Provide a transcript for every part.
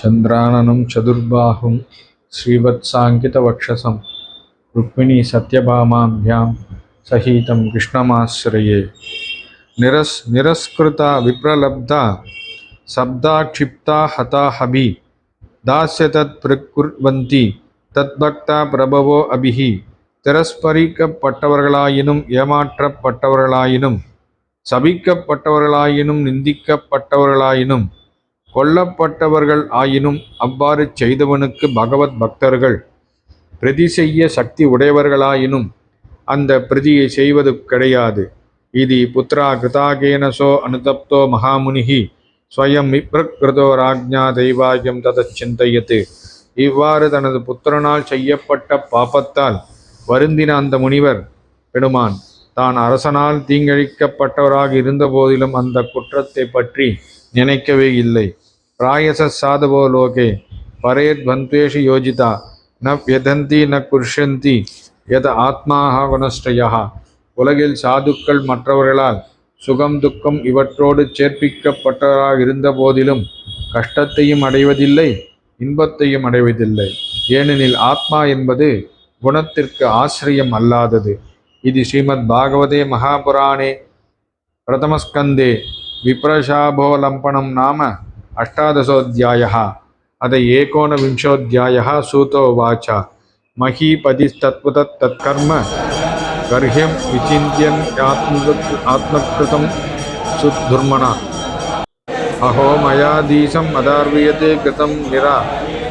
చంద్రాననం చతుర్బాహుం శ్రీవత్సాంకితవక్షసం రుక్మిణీ సత్యభామాభ్యాం సహితం కృష్ణమాశ్రయే నిరస్ నిరస్కృత విప్రలబ్ధ శబ్దాక్షిప్తా హతాహభి దాస్య తత్ ప్రకుర్వంతి தத்பக்தா பிரபவோ அபிஹி திரஸ்பரிக்கப்பட்டவர்களாயினும் ஏமாற்றப்பட்டவர்களாயினும் சபிக்கப்பட்டவர்களாயினும் நிந்திக்கப்பட்டவர்களாயினும் கொல்லப்பட்டவர்கள் ஆயினும் அவ்வாறு செய்தவனுக்கு பகவத் பக்தர்கள் பிரதி செய்ய சக்தி உடையவர்களாயினும் அந்த பிரதியை செய்வது கிடையாது. இது புத்திரா கிருதாகேனசோ அனுதப்தோ மகாமுனிகி ஸ்வயம் விப்ரகிருதோ ராஜ்ஞா தெய்வாயம் ததச்சிந்தையத்து. இவ்வாறு தனது புத்திரனால் செய்யப்பட்ட பாப்பத்தால் வருந்தின அந்த முனிவர் பெருமான் தான் அரசனால் தீங்கழிக்கப்பட்டவராக இருந்த போதிலும் அந்த குற்றத்தை பற்றி நினைக்கவே இல்லை. பிராயச சாதவோ லோகே பரேத் பந்த்வேஷு யோஜிதா ந வியதந்தி ந குர்ஷந்தி எத ஆத்மாக குணஸ்டயா உலகில் சாதுக்கள் மற்றவர்களால் சுகம் துக்கம் இவற்றோடு சேர்ப்பிக்கப்பட்டவராக இருந்த போதிலும் கஷ்டத்தையும் அடைவதில்லை இன்பத்தையும் அடைவதில்லை. ஏனெனில் ஆத்மா என்பது குணத்திற்கு ஆசிரியம் அல்லாதது. இது ஸ்ரீமத் பாகவதே மகாபுராணே பிரதமஸ்கந்தே. விப்ரஷாபோலம்பனம் நாம अष्टादशोऽध्याय। अथ एकोनविंशोऽध्यायः सूतोवाच महीपतिस्तत्त्वतत्तत्कर्म गर्ह्यं विचिन्त्यम् आत्मकृत् आत्मकृतं सुद्धुर्मणा। अहो மயாதீசம் அதார்வியதே கிருதம் நிரா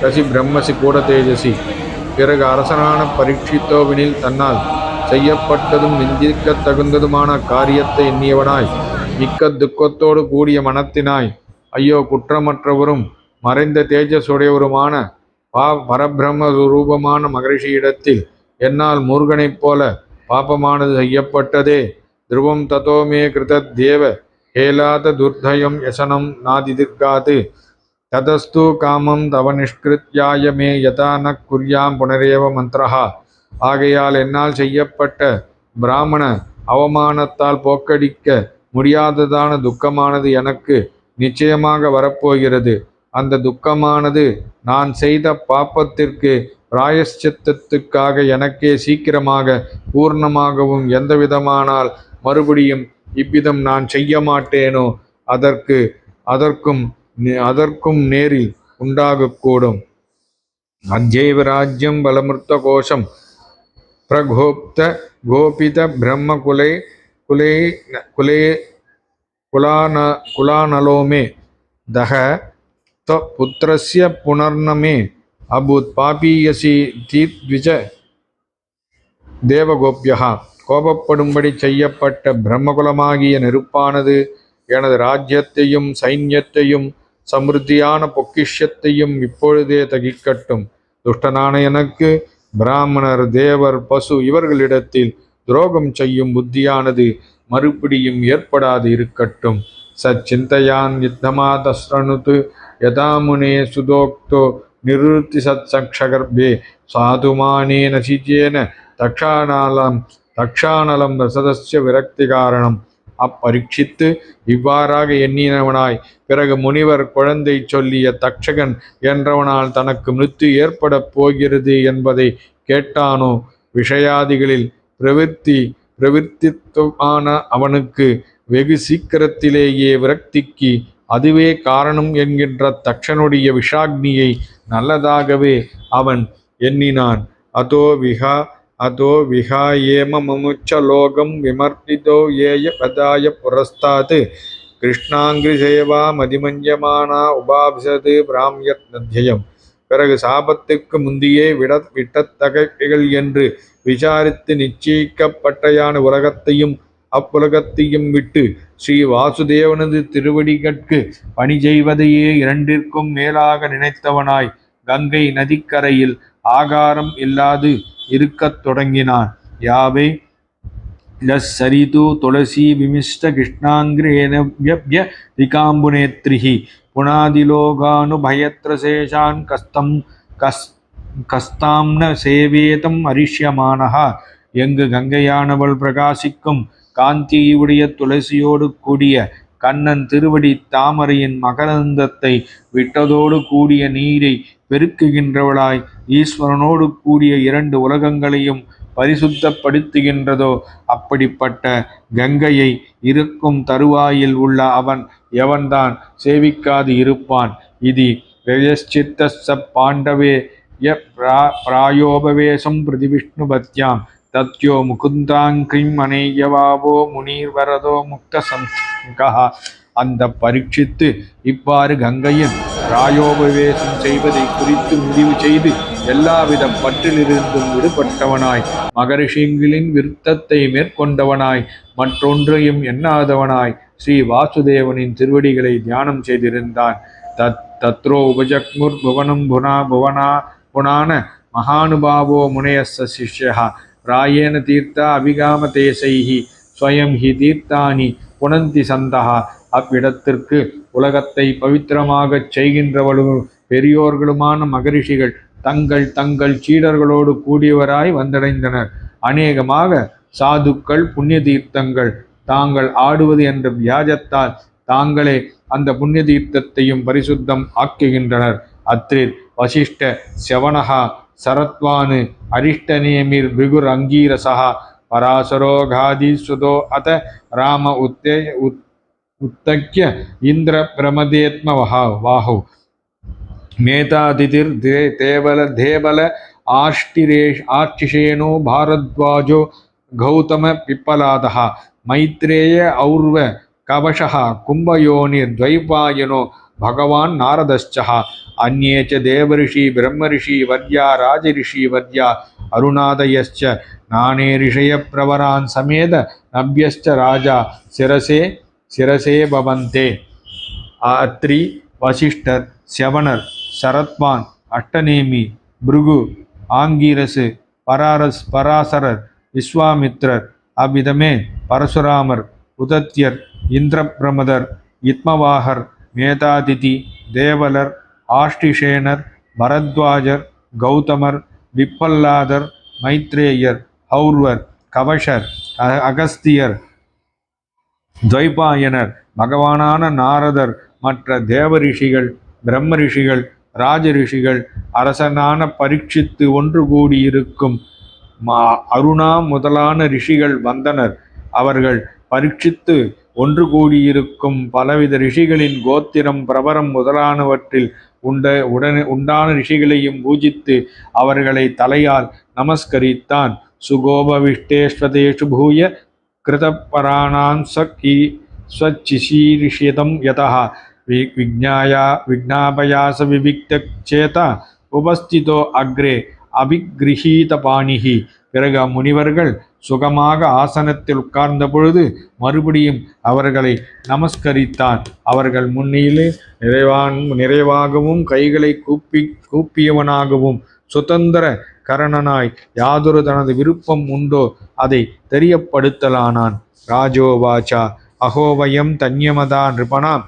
ரசி பிரம்மசி கூட தேஜசி பிறகு அரசனான பரீட்சித்தோவினில் தன்னால் செய்யப்பட்டதும் நிந்திக்கத் தகுந்ததுமான காரியத்தை எண்ணியவனாய்। மிக்க துக்கத்தோடு கூடிய மனத்தினாய்। ஐயோ குற்றமற்றவரும் மறைந்த தேஜசுடையவருமான பா பரபிரம்ம ரூபமான மகரிஷியிடத்தில் என்னால் முருகனைப் போல பாபமானது செய்யப்பட்டதே. துருவம் ததோமே கிருத தேவ ஹேலாத துர்தயம் யசனம் நாதிதிர்காது. ததஸ்து காமம் தவ நிஷ்கிருத்யாய மே யதா ந குர்யாம் புனரேவ மந்திரஹா. ஆகையால் என்னால் செய்யப்பட்ட பிராமண அவமானத்தால் போக்கடிக்க முடியாததான துக்கமானது எனக்கு நிச்சயமாக வரப்போகிறது. அந்த துக்கமானது நான் செய்த பாப்பத்திற்கு பிராயஷ்சித்தத்துக்காக எனக்கே சீக்கிரமாக பூர்ணமாகவும் எந்த விதமானால் மறுபடியும் இவ்விதம் நான் செய்ய மாட்டேனோ? அதற்கு அதற்கும் அதற்கும் நேரில் உண்டாகக்கூடும். அஜைவ ராஜ்யம் பலமிருத்த கோஷம். பிரகோப்த கோபித பிரம்ம குலே குலே குலே குலான குலானலோமே. தக த புத்திரஸ்ய புனர்னமே. அபூத் பாபியசி தீத்விஜ தேவகோப்யா கோபப்படும்படி செய்யப்பட்ட பிரம்மகுலமாகிய நெருப்பானது எனது ராஜ்யத்தையும் சைன்யத்தையும் சமிருத்தியான பொக்கிஷத்தையும் இப்பொழுதே தகிக்கட்டும். துஷ்டனான எனக்கு பிராமணர் தேவர் பசு இவர்களிடத்தில் துரோகம் செய்யும் புத்தியானது மறுபடியும் ஏற்படாது இருக்கட்டும். சச்சிந்தையான் யுத்தமாதஸ்ரணுத்து யதாமுனே சுதோக்தோ நிருத்தி சத்சக்ஷகர்பே. சாதுமானே நசிஜேன தக்ஷானாலம் தக்ஷானலம் ரசதஸ்ய விரக்தி காரணம். அப்பரீட்சித்து இவ்வாறாக எண்ணினவனாய் பிறகு முனிவர் குழந்தை சொல்லிய தக்ஷகன் என்றவனால் தனக்கு மிருத்து ஏற்படப் போகிறது என்பதை கேட்டானோ? விஷயாதிகளில் பிரவிற்த்தி பிரவிற்த்தித்துவமான அவனுக்கு வெகு சீக்கிரத்திலேயே விரக்திக்கு அதுவே காரணம் என்கின்ற தக்ஷனுடைய விஷாக்னியை நல்லதாகவே அவன் எண்ணினான். அதோ விஹா அதோ விஹா ஏம லோகம் விமர்த்திதோ ஏய பதாய புரஸ்தாது. கிருஷ்ணாங்கிரி சேவா மதிமஞ்சமானா உபாபிசது பிராமியத் நத்தியம். பிறகு சாபத்துக்கு முந்தியே விட விட்டத்தகைகள் என்று விசாரித்து நிச்சயிக்கப்பட்டையான உலகத்தையும் அப்புலகத்தையும் விட்டு ஸ்ரீ வாசுதேவனது திருவடிகட்கு பணி செய்வதையே இரண்டிற்கும் மேலாக நினைத்தவனாய் கங்கை நதிக்கரையில் ஆகாரம் இல்லாது இருக்கத் தொடங்கினான். யாவை லஸ்ஸரிது துளசி விமிஷ்ட கிருஷ்ணாங்கிரேனவ்ய திகாம்புநேத்ரிஹி. புனாதிலோகானுபயத்ரசேஷான் கஸ்தம் கஸ் கஸ்தாம்ன சேவேதம் அரிஷ்யமானஹா. எங்கு கங்கையானவள் பிரகாசிக்கும் காந்தியுடைய துளசியோடு கூடிய கண்ணன் திருவடி தாமரையின் மகரந்தத்தை விட்டதோடு கூடிய நீரை பெருக்குகின்றவளாய் ஈஸ்வரனோடு கூடிய இரண்டு உலகங்களையும் பரிசுத்தப்படுத்துகின்றதோ அப்படிப்பட்ட கங்கையை இருக்கும் தருவாயில் உள்ள அவன் எவன்தான் சேவிக்காது இருப்பான். இது வெயச்சித்த பாண்டவே य प्रा प्रायोपवेशं प्रतिविष्णुपत्यां तत्यो मुकुन्दाङ्क्रिम् अनेयवावो முனீர்வரதோ முக்த சம்கः அந்த பரீட்சித்து இவ்வாறு கங்கையின் ராயோபவேசம் செய்வதை குறித்து முடிவு செய்து எல்லாவித பற்றிலிருந்தும் விடுபட்டவனாய் மகரிஷிங்களின் விருத்தத்தை மேற்கொண்டவனாய் மற்றொன்றையும் எண்ணாதவனாய் ஸ்ரீ வாசுதேவனின் திருவடிகளை தியானம் செய்திருந்தான் தத் तत्रो उपजग्मुर्भुवनं भुना புனான மகானுபாவோ முனையஸ்ஸ சிஷ்யா ராயேன தீர்த்தா அபிகாம தேசைஹி. ஸ்வயம் ஹி தீர்த்தானி புனந்தி சந்தகா அவ்விடத்திற்கு உலகத்தை பவித்திரமாகச் செய்கின்றவளும் பெரியோர்களுமான மகரிஷிகள் தங்கள் தங்கள் சீடர்களோடு கூடியவராய் வந்தடைந்தனர். அநேகமாக சாதுக்கள் புண்ணிய தீர்த்தங்கள் தாங்கள் ஆடுவது என்ற வியாஜத்தால் தாங்களே அந்த புண்ணிய தீர்த்தத்தையும் பரிசுத்தம் ஆக்குகின்றனர். அத்ரில் वशिष्ठ श्यवणः सरत्वान् अरिष्टनेमिर्भृगुरङ्गीरसः पराशरो घादिसुतो अत राम उत्ते उत्तक्य उत् उत्तक्य इन्द्रप्रमदेत्मवः। वाहौ। मेतातिथिर्देवलधेबल आष्टिरेश आर्चिषेणो भारद्वाजो गौतम गौतमपिप्पलादः मैत्रेय और्व कवशः कुम्भयोनिर्द्वैपायनो भगवान् नारदश्च। அந்நேச்ச தேவரிஷி பிரம்மரிஷி வர்யா ராஜரிஷி வர்யா அருணாதயச்ச நானே ரிஷய பிரவரான் சமேத நபியஸ்ட ராஜா சிரசே சிரசே பவந்தே. அத்ரி வசிஷ்டர் செவனர் சரத்வான் அட்டநேமி பிருகு ஆங்கீரசு பராரஸ் பராசரர் விஸ்வாமித்ரர் அவ்விதமே பரசுராமர் உதத்யர் இந்திரபிரமதர் இத்மவாகர் மேதாதிதி தேவலர் ஆஷ்டிஷேனர் பரத்வாஜர் கௌதமர் விப்பல்லாதர் மைத்ரேயர் ஹௌர்வர் கவஷர் அகஸ்தியர் துவைபாயனர் பகவானான நாரதர் மற்ற தேவ ரிஷிகள் பிரம்ம ரிஷிகள் ராஜ ரிஷிகள் அரசனான பரீட்சித்து ஒன்று கூடியிருக்கும் மா- அருணா முதலான ரிஷிகள் வந்தனர். அவர்கள் பரீட்சித்து ஒன்று கூடியிருக்கும் பலவித ரிஷிகளின் கோத்திரம் பிரபரம் முதலானவற்றில் உண்ட உடனே உண்டான ரிஷிகளையும் பூஜித்து அவர்களை தலையால் நமஸ்கரித்தான். சுகோபவிஷ்டேஸ்வதேஷு பூய கிருதபராணான் சக்கி ஸ்வச்சிஷீரிஷிதம் யதா வி விஜ்ஞாயா விஜ்ஞாபயாச விவிக்தேத உபஸ்திதோ அக்ரே. அபிகிரஹீத பாணிகி பிறகு அம்முனிவர்கள் சுகமாக ஆசனத்தில் உட்கார்ந்த பொழுது மறுபடியும் அவர்களை நமஸ்கரித்தான் அவர்கள் முன்னிலே நிறைவான் நிறைவாகவும் கைகளை கூப்பி கூப்பியவனாகவும் சுதந்திர கரணனாய் யாதொரு தனது விருப்பம் உண்டோ அதை தெரியப்படுத்தலானான். ராஜோவாச்சா அகோவயம் தன்யமதா நிருபணாம்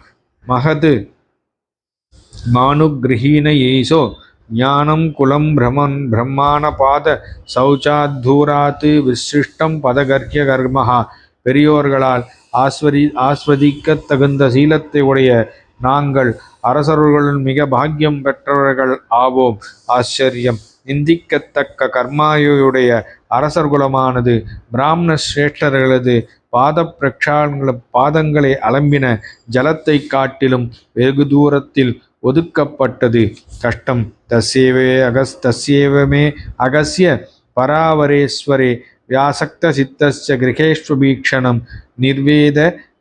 மகது மானுகிரகீன ஏசோ ஞானம் குலம் பிரமன் பிரம்மாணபாத சௌச்சாத்தூராத்து விசிஷ்டம் பதகர்க்கிய கர்மஹா. பெரியோர்களால் ஆஸ்வதி ஆஸ்வதிக்கத் தகுந்த சீலத்தை உடைய நாங்கள் அரசர்களுடன் மிக பாக்கியம் பெற்றவர்கள் ஆவோம். ஆச்சரியம். நிந்திக்கத்தக்க கர்மாயுடைய அரசர் குலமானது பிராமண சிரேஷ்டர்களது பாத பிரக்ஷாலங்கள பாதங்களை அலம்பின ஜலத்தை காட்டிலும் வெகு தூரத்தில் ஒதுக்கப்பட்டது. கஷ்டம். தஸ்யேவே அகஸ் தஸ்யேவமே அகசிய பராவரேஸ்வரே. வியாசக்த சித்தஸ்ய கிரகேஷ்வபீக்ஷணம் நிர்வேத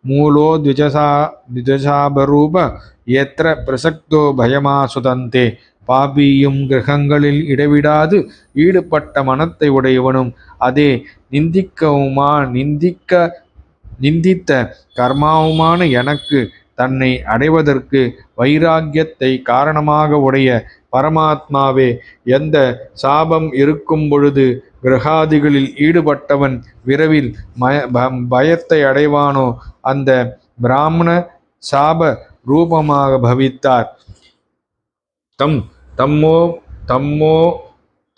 மூலோ த்விஜசா த்விஜசாபரூப எத்திர பிரசக்தோ பயமாசுதந்தே. பாபியும் கிரகங்களில் இடைவிடாது ஈடுபட்ட மனத்தை உடையவனும். அதே நிந்திக்கவுமா நிந்திக்க நிந்தித்த கர்மாவுமான எனக்கு தன்னை அடைவதற்கு வைராக்கியத்தை காரணமாக உடைய பரமாத்மாவே எந்த சாபம் இருக்கும் பொழுது கிரகாதிகளில் ஈடுபட்டவன் விரைவில் மய பயத்தை அடைவானோ அந்த பிராமண சாப ரூபமாக பவித்தார். தம் தம்மோ தம்மோ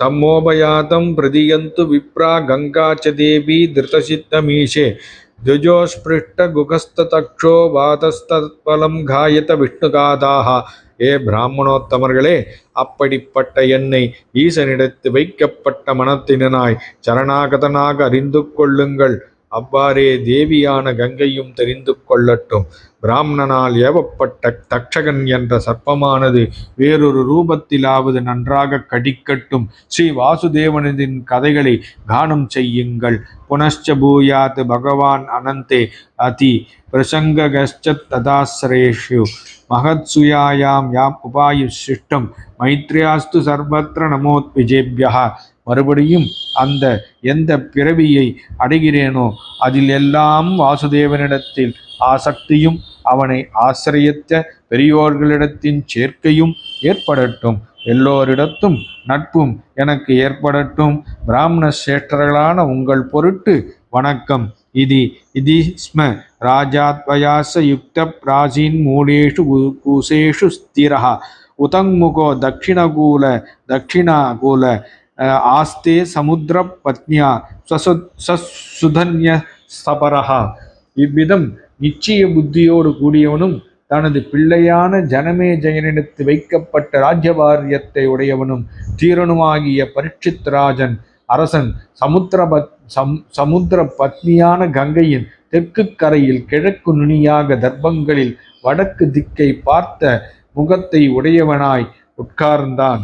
தம்மோபயாதம் பிரதியந்து விப்ரா கங்காச்சதேவி ச தேவி துஜோஸ்பிருஷ்டகுகஸ்ததக்ஷோ வாதஸ்தலம் காயத விஷ்ணுகாதாக ஏ பிராமணோத்தமர்களே அப்படிப்பட்ட என்னை ஈசனிடத்து வைக்கப்பட்ட மனத்தினாய் சரணாகதனாக அறிந்து கொள்ளுங்கள். அவ்வாறே தேவியான கங்கையும் தெரிந்து கொள்ளட்டும். பிராமணனால் ஏவப்பட்ட தக்ஷகன் என்ற சர்ப்பமானது வேறொரு ரூபத்திலாவது நன்றாக கடிக்கட்டும். ஸ்ரீ வாசுதேவனதின் கதைகளை கானம் செய்யுங்கள். புனశ్చ பூயாத் பகவான் அனந்தே. அதி பிரசங்ககச்சத் மகத்சுயாயாம் யாம் உபாயு சிஷ்டம் மைத்ரியாஸ்து சர்வத்திர நமோத் விஜேபியா மறுபடியும் அந்த எந்த பிறவியை அடைகிறேனோ அதில் எல்லாம் வாசுதேவனிடத்தில் ஆசக்தியும் அவனை ஆசிரியத்த பெரியோர்களிடத்தின் சேர்க்கையும் ஏற்படட்டும். எல்லோரிடத்தும் நட்பும் எனக்கு ஏற்படட்டும். பிராமண சேஷ்டர்களான உங்கள் பொருட்டு வணக்கம். இது இதிஸ்ம ராஜாத்வயாச யுக்த பிராசீன் மூலேஷு கூசேஷு குசேஷு உதங்முகோ தட்சிணகூல தட்சிணாகூல ஆஸ்தே சமுத்திர பத்னியா சசுதன்ய ஸ்தபரஹா இவ்விதம் நிச்சய புத்தியோடு கூடியவனும் தனது பிள்ளையான ஜனமே ஜெயனிடத்து வைக்கப்பட்ட ராஜ்யபாரியத்தை உடையவனும் தீரனுமாகிய பரீட்சித் ராஜன் அரசன் சமுத்திர பத் சம் சமுத்திர பத்னியான கங்கையின் தெற்கு கரையில் கிழக்கு நுனியாக தர்ப்பங்களில் வடக்கு திக்கை பார்த்த முகத்தை உடையவனாய் உட்கார்ந்தான்.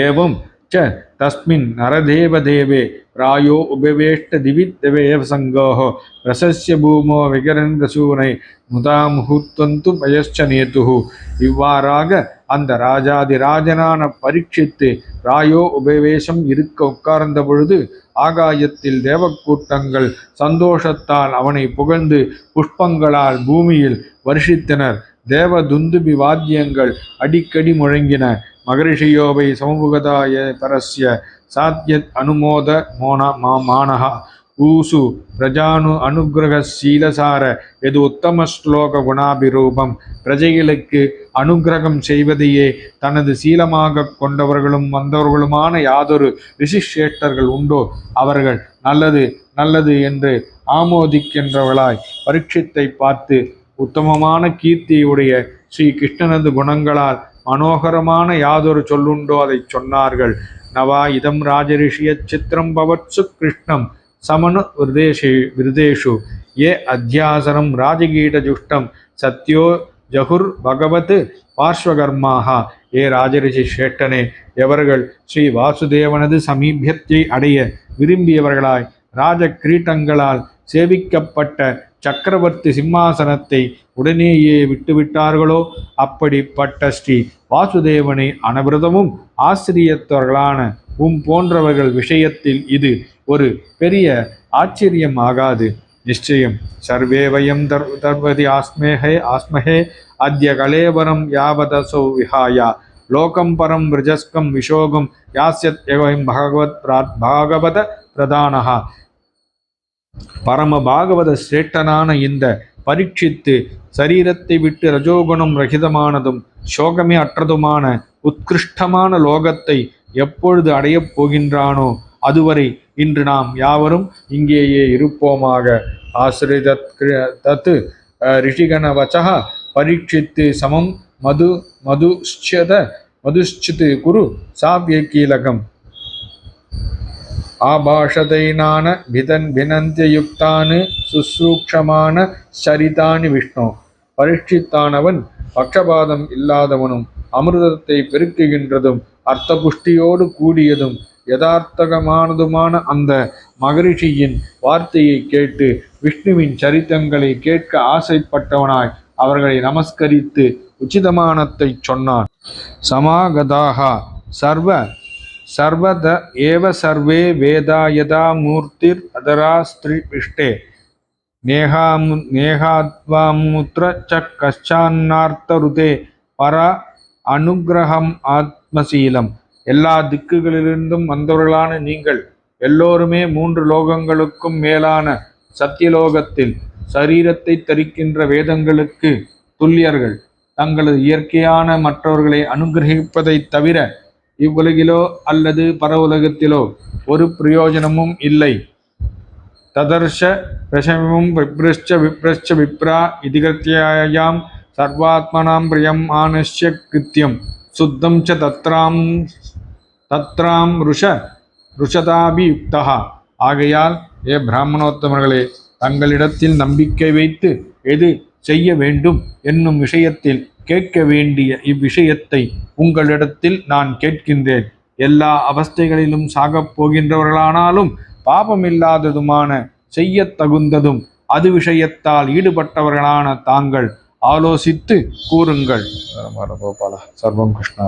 ஏவம் च तस्मिन् नरदेवदेवे प्रायो उपवेष्टदिविद्देवसङ्गोः रसस्य பூமோ விகரங்கசூனை முதாம் ஹூத்தந்து மயச்ச நேத்துகு இவ்வாறாக அந்த ராஜாதி ராஜனான பரீட்சித்து ராயோ உபவேசம் இருக்க உட்கார்ந்த பொழுது ஆகாயத்தில் தேவக்கூட்டங்கள் சந்தோஷத்தால் அவனை புகழ்ந்து புஷ்பங்களால் பூமியில் வருஷித்தனர். தேவ தேவதுந்துபி வாத்தியங்கள் அடிக்கடி முழங்கின. மகரிஷியோவை சமூகதாய பரஸ்ய சாத்யத் அனுமோத மோன மா மானகா ஊசு பிரஜானு அனுகிரக சீலசார எது உத்தம ஸ்லோக குணாபிரூபம். பிரஜைகளுக்கு அனுக்கிரகம் செய்வதையே தனது சீலமாக கொண்டவர்களும் வந்தவர்களுமான யாதொரு ரிஷிஷேஷ்டர்கள் உண்டோ? அவர்கள் நல்லது நல்லது என்று ஆமோதிக்கின்றவர்களாய் பரீட்சித்தை பார்த்து உத்தமமான கீர்த்தியுடைய ஸ்ரீ கிருஷ்ணனது குணங்களால் மனோகரமான யாதொரு சொல்லுண்டோ அதை சொன்னார்கள். நவா இதம் ராஜரிஷிய சித்திரம் பவத்சு கிருஷ்ணம் சமனு விருதேஷு விருதேஷு. ஏ அத்தியாசனம் ராஜகீடஜுஷ்டம் சத்யோ ஜகுர் பகவத் பார்ஸ்வகர்மாக ஏ ராஜரிஷி சேட்டனே எவர்கள் ஸ்ரீ வாசுதேவனது சமீபியத்தை அடைய விரும்பியவர்களாய் ராஜ கிரீட்டங்களால் சேவிக்கப்பட்ட சக்கரவர்த்தி சிம்மாசனத்தை உடனேயே விட்டுவிட்டார்களோ? அப்படிப்பட்ட ஸ்ரீ வாசுதேவனை அனவிரதமும் ஆசிரியத்தவர்களான உம் போன்றவர்கள் விஷயத்தில் இது ஒரு பெரிய ஆச்சரியம் ஆகாது நிச்சயம் சர்வே வயம் தர் தர்வதி ஆஸ்மேஹே ஆஸ்மஹே அத்ய கலேவரம் யாவதசோ விஹாயா. லோகம் பரம் விரஜஸ்கம் விஷோகம் யாஸ்யத் எவயம் பகவத் பிராத் பாகவத பிரதானஹா. பரம பாகவத சிரேஷ்டனான இந்த பரீட்சித்து சரீரத்தை விட்டு ரஜோகுணம் ரகிதமானதும் சோகமே அற்றதுமான உத்கிருஷ்டமான லோகத்தை எப்பொழுது அடையப் போகின்றானோ அதுவரை இன்று நாம் யாவரும் இங்கேயே இருப்போமாக. ஆசிரிதத் தத்து ரிஷிகண வச்சக பரீட்சித்து சமம் மது மதுஷ்சத மதுஷ்சித் குரு சாவியகீலகம் ஆபாஷதைனான பிதன் பினந்தியுக்தானு சுசூக்ஷமான சரிதானி விஷ்ணு. பரீட்சித்தானவன் பட்சபாதம் இல்லாதவனும் அமிர்தத்தை பெருக்குகின்றதும் அர்த்தபுஷ்டியோடு கூடியதும் யதார்த்தகமானதுமான அந்த மகரிஷியின் வார்த்தையை கேட்டு விஷ்ணுவின் சரித்தங்களை கேட்க ஆசைப்பட்டவனாய் அவர்களை நமஸ்கரித்து உச்சிதமானத்தை சொன்னான். சமாகதாக சர்வ சர்வத ஏவ சர்வே வேதா யதா மூர்த்திர் அதரா ஸ்திரீ பிஷ்டே. நேகாமு நேகாத்வாமுத்திர ச கச்சான்னார்த்தருதே பர அனுக்கிரகம் ஆத்மசீலம். எல்லா திக்குகளிலிருந்தும் வந்தவர்களான நீங்கள் எல்லோருமே மூன்று லோகங்களுக்கும் மேலான சத்தியலோகத்தில் சரீரத்தை தரிக்கின்ற வேதங்களுக்கு துல்லியர்கள். தங்களது இயற்கையான மற்றவர்களை அனுகிரகிப்பதைத் தவிர இவ்வுலகிலோ அல்லது பரவுலகத்திலோ ஒரு பிரயோஜனமும் இல்லை. ததர்ஷ பிரசமும் விப்ரஷ்ச விப்ரஷ்ச விப்ரா இதிகத்தியாயாம் சர்வாத்மனாம் பிரியம் ஆனஷ்ய கிருத்தியம். சுத்தம் ச தத்ராம் தத்ராம் ருஷ ருஷதாபியுக்தகா ஆகையால் ஏ பிராமணோத்தமர்களே தங்களிடத்தில் நம்பிக்கை வைத்து எது செய்ய வேண்டும் என்னும் விஷயத்தில் கேட்க வேண்டிய இவ்விஷயத்தை உங்களிடத்தில் நான் கேட்கின்றேன். எல்லா அவஸ்தைகளிலும் சாகப் போகின்றவர்களானாலும் பாபமில்லாததுமான செய்யத் தகுந்ததும் அது விஷயத்தால் ஈடுபட்டவர்களான தாங்கள். ஆலோசித்து கூறுங்கள். சர்வம் கிருஷ்ணா.